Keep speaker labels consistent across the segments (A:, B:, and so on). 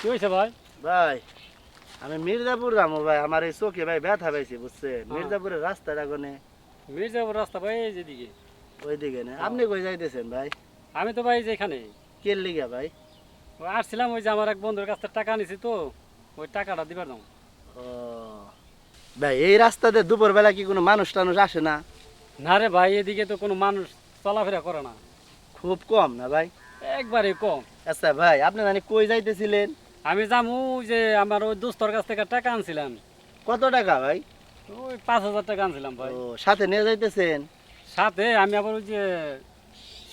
A: কি হয়েছে ভাই?
B: ভাই আমি মির্জাপুর যাব ভাই আমার এই চোখে ভাই ব্যথা পাইছি বুঝছে মির্জাপুরের রাস্তাটা কোনে
A: মির্জাপুর রাস্তা ভাই যেদিকে।
B: ওইদিকে না? আপনি কই যাইতেছেন ভাই?
A: আমি তো ভাই যে এখানে।
B: কে লিগা ভাই?
A: আসছিলাম ওই যে আমার এক বন্ধুর কাছ থেকে টাকা নিছি তো ওই টাকাটা দিবার দাও।
B: ও ভাই এই রাস্তাতে দুপুর বেলা কি কোনো মানুষ টানুষ আসে না?
A: না রে ভাই এদিকে তো কোনো মানুষ চলাফেরা করে না।
B: খুব কম না ভাই?
A: একবারে কম।
B: আচ্ছা ভাই আপনি জানি কই যাইতেছিলেন?
A: আমি ওই যে আমার ওই দোস্তর কাছ থেকে টাকা আনছিলাম।
B: কত টাকা ভাই?
A: ওই পাঁচ হাজার টাকা আনছিলাম ভাই।
B: ও সাথে নিয়ে যাইতেছেন?
A: সাথে আমি আবার ওই যে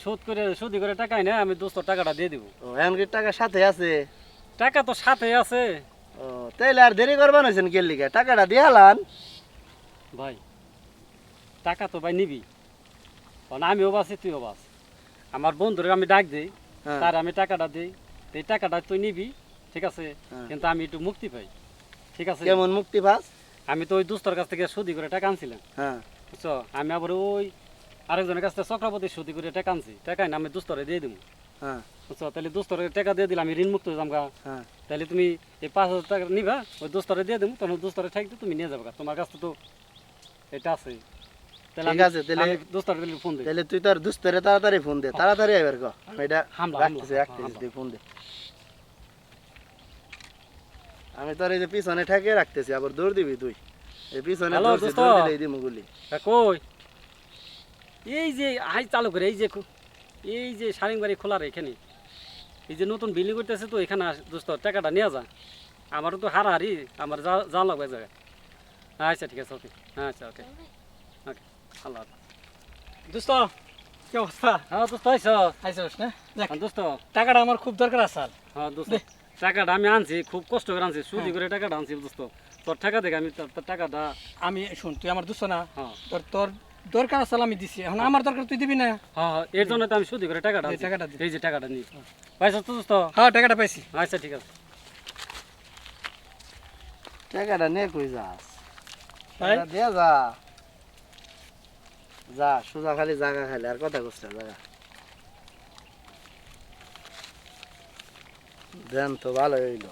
A: সুদ করে সুদি করে টাকাই না আমি দোস্তর টাকাটা দিয়ে দিব।
B: ও এমন টাকা সাথে আছে?
A: টাকা তো সাথে আছে।
B: ও তাইলে আর দেরি করবেন হয়েছেন কে লিগা? টাকাটা দিয়ে হালান
A: ভাই টাকা তো ভাই নিবি। কারণ আমিও বাসি তুইও বাস আমার বন্ধুরে আমি ডাক দিই
B: হ্যাঁ।
A: তার আমি টাকাটা দিই। এই টাকাটা তুই নিবি ঠিক আছে?
B: হ্যাঁ।
A: কিন্তু আমি একটু মুক্তি পাই। ঠিক আছে?
B: কেমন মুক্তি পাস?
A: আমি তো ওই দুস্তর কাছ থেকে সুদি করে টাকা আনছিলাম।
B: হ্যাঁ।
A: বুঝছ? আমি আবার ওই আরেকজনের কাছ থেকে চক্রবর্তী সুদি করে টাকা আনছি। টাকা না আমি দুস্তরে দিয়ে দিব
B: হ্যাঁ।
A: বুঝছ? তাহলে দুস্তরে টাকা দিয়ে দিলে আমি ঋণ মুক্ত হয়ে যাব
B: হ্যাঁ।
A: তাহলে তুমি এই পাঁচ হাজার টাকা নিবা ওই দুস্তরে দিয়ে দেবো তখন দুস্তরে থাকতে তুমি নিয়ে যাবে তোমার কাছে তো এটা আছে। তাহলে
B: ঠিক
A: আমি-
B: আছে, তাহলে-
A: দোস্তরে দিলে ফোন
B: তাহলে তুই তোর দুস্তরে তাড়াতাড়ি ফোন দে। তাড়াতাড়ি আইবার কো। এটা রাখতেছি রাখতেছি ফোন দে। আমি তোর এই যে পিছনে ঠেকে রাখতেছি আবার দৌড় দিবি তুই। এই পিছনে। দৌড় দিলেই দিমু গুলি।
A: কই? এই যে আই চালু করে এই যে এই যে সারিং সারিংবাড়ি খোলার এখানে। এই যে নতুন বিল্ডিং করতেছে তো এখানে আস- দোস্ত টাকাটা নিয়ে যা। আমারও তো হারাহারি আমার যা যা লাগবে জায়গায়। আচ্ছা ঠিক আছে ওকে। আচ্ছা ওকে। ওকে আল্লাহ।
C: দোস্ত কি অবস্থা?
A: হ্যাঁ দোস্ত আইস।
C: আইসস না? দেখ
A: দোস্ত।
C: টাকাটা আমার খুব দরকার আছে
A: হ্যাঁ দোস্ত। টাকাটা আমি আনছি খুব কষ্ট করে আনছি সুদি করে টাকাটা আনছি দোস্ত তোর টাকা দেখে আমি তোর টাকাটা
C: আমি শুন তুই আমার দোস্ত না
A: হ্যাঁ।
C: তোর তোর দরকার আছে আমি দিছি। এখন আমার দরকার তুই দিবি না?
A: হ্যাঁ হ্যাঁ, এর জন্য তো আমি সুদি করে টাকাটা
C: এই টাকাটা দে।
A: এই যে টাকাটা নিয়ে পাইছ তো দোস্ত
C: হ্যাঁ টাকাটা পাইছি।
A: আচ্ছা ঠিক আছে।
B: টাকাটা নে কই যাস? দিয়ে যা। যা সোজা খালি জায়গা খালি আর কথা করছে জায়গা দেন তো ভালো হইলো